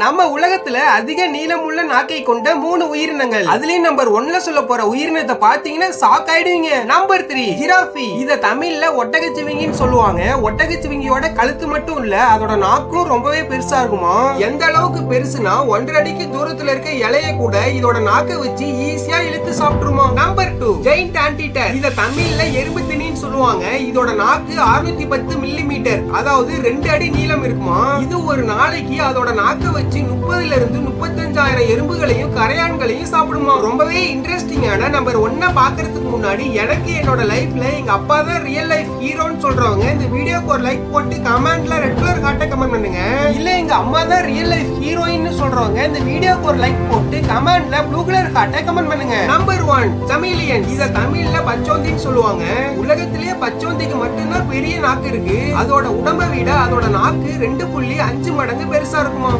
நம்ம உலகத்துல அதிக நீளமுள்ள நாக்கை கொண்ட மூணு உயிரினங்கள். அதுலயும் நம்பர் ஒன்ல சொல்ல போற உயிரினத்தை பாத்தீங்கன்னா ஷாக் ஆயிடுவீங்க. நம்பர் த்ரீ ஜிராஃபி இத தமிழ்ல ஒட்டகச்சிவிங்கின்னு சொல்லுவாங்க. ஒட்டகச்சிவிங்கியோட கழுத்து மட்டும் இல்ல அதோட நாக்கும் ரொம்பவே பெருசா இருக்குமா? எந்த அளவுக்கு பெருசுனா ஒன்றரை அடிக்கு தூரத்துல இருக்க இலைய கூட இதோட நாக்கை வச்சு ஈஸியா இழுத்து சாப்பிட்டுருமா? Number giant ஆன்டிட்டர். இத தமிழ்ல எறும்பு திணின்னு சொல்லுவாங்க. இதோட நாக்கு 610 பத்து மில்லி மீட்டர் அதாவது ரெண்டு அடி நீளம் இருக்குமா? இது ஒரு நாளைக்கு அதோட நாக்கை வச்சு முப்பதுல இருந்து முப்பத்தஞ்சாயிரம் எறும்புகளையும் கரையான்களையும் சாப்பிடுமா? ரொம்பவே இன்ட்ரெஸ்டிங்கான நம்பர் ஒன்ன பாக்குறதுக்கு முன்னாடி எனக்கு என்னோட லைஃப்ல எங்க அப்பா தான் ரியல் லைஃப் ஹீரோன்னு சொல்றவங்க இந்த வீடியோக்கு ஒரு லைக் போட்டு கமெண்ட்ல ரெட் கலர் காட்ட கமெண்ட் பண்ணுங்க. இல்ல எங்க அம்மா தான் ரியல் லைஃப் ஹீரோயின்னு சொல்றவங்க இந்த வீடியோக்கு ஒரு லைக் போட்டு கமெண்ட்ல ப்ளூ கலர் ஹார்ட்டை கமெண்ட் பண்ணுங்க. நம்பர் ஒன் சமீலியன் இத தமிழ்ல பச்சோந்தின்னு சொல்லுவாங்க. உலகத்திலேயே பச்சோந்திக்கு மட்டும்தான் பெரிய நாக்கு இருக்கு. அதோட உடம்பை விட அதோட நாக்கு ரெண்டு புள்ளி அஞ்சு மடங்கு பெருசா இருக்குமா